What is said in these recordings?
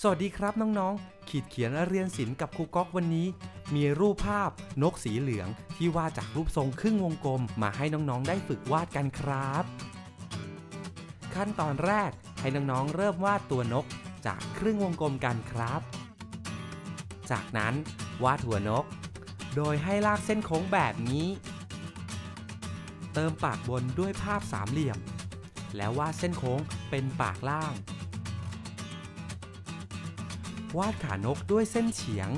สวัสดีครับน้องๆ ขีดเขียนเรียนศิลป์กับครูก๊อกวันนี้ มีรูปภาพนกสีเหลืองที่วาดจากรูปทรงครึ่งวงกลมมาให้น้องๆ ได้ฝึกวาดกันครับ ขั้นตอนแรกให้น้องๆ เริ่มวาดตัวนกจากครึ่งวงกลมกันครับ จากนั้นวาดหัวนก โดยให้ลากเส้นโค้งแบบนี้ เติมปากบนด้วยภาพสามเหลี่ยม แล้ววาดเส้นโค้งเป็นปากล่าง วาดขานกด้วยเส้นเฉียง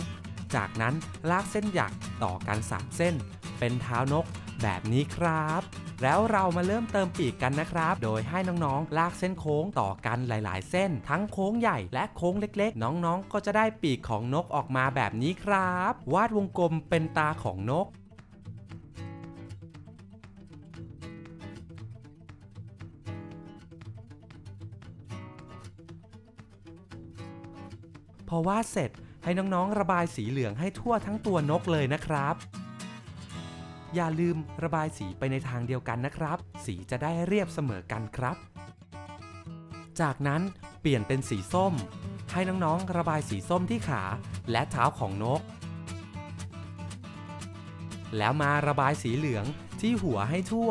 จากนั้นลากเส้นหยักต่อกันสามเส้น เป็นเท้านกแบบนี้ครับ แล้วเรามาเริ่มเติมปีกกันนะครับ โดยให้น้องๆ ลากเส้นโค้งต่อกันหลาย ๆ เส้น ทั้งโค้งใหญ่และโค้งเล็กๆ น้องๆ ก็จะได้ปีกของนกออกมาแบบนี้ครับ วาดวงกลมเป็นตาของนก อวาดเสร็จให้น้องๆระบายสีเหลืองให้ทั่วทั้งตัวนกเลยนะครับ อย่าลืมระบายสีไปในทางเดียวกันนะครับ สีจะได้เรียบเสมอกันครับ จากนั้นเปลี่ยนเป็นสีส้ม ให้น้องๆระบายสีส้มที่ขาและเท้าของนก แล้วมาระบายสีเหลืองที่หัวให้ทั่ว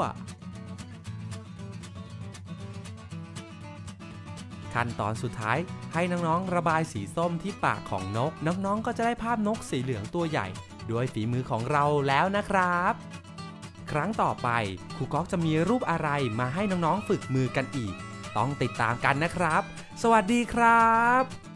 ขั้นตอนสุดท้าย ให้น้องๆ ระบายสีส้มที่ปากของนก น้องๆ ก็จะได้ภาพนกสีเหลืองตัวใหญ่ ด้วยฝีมือของเราแล้วนะครับ ครั้งต่อไปครูก๊อกจะมีรูปอะไรมาให้น้องๆ ฝึกมือกันอีก ต้องติดตามกันนะครับ สวัสดีครับ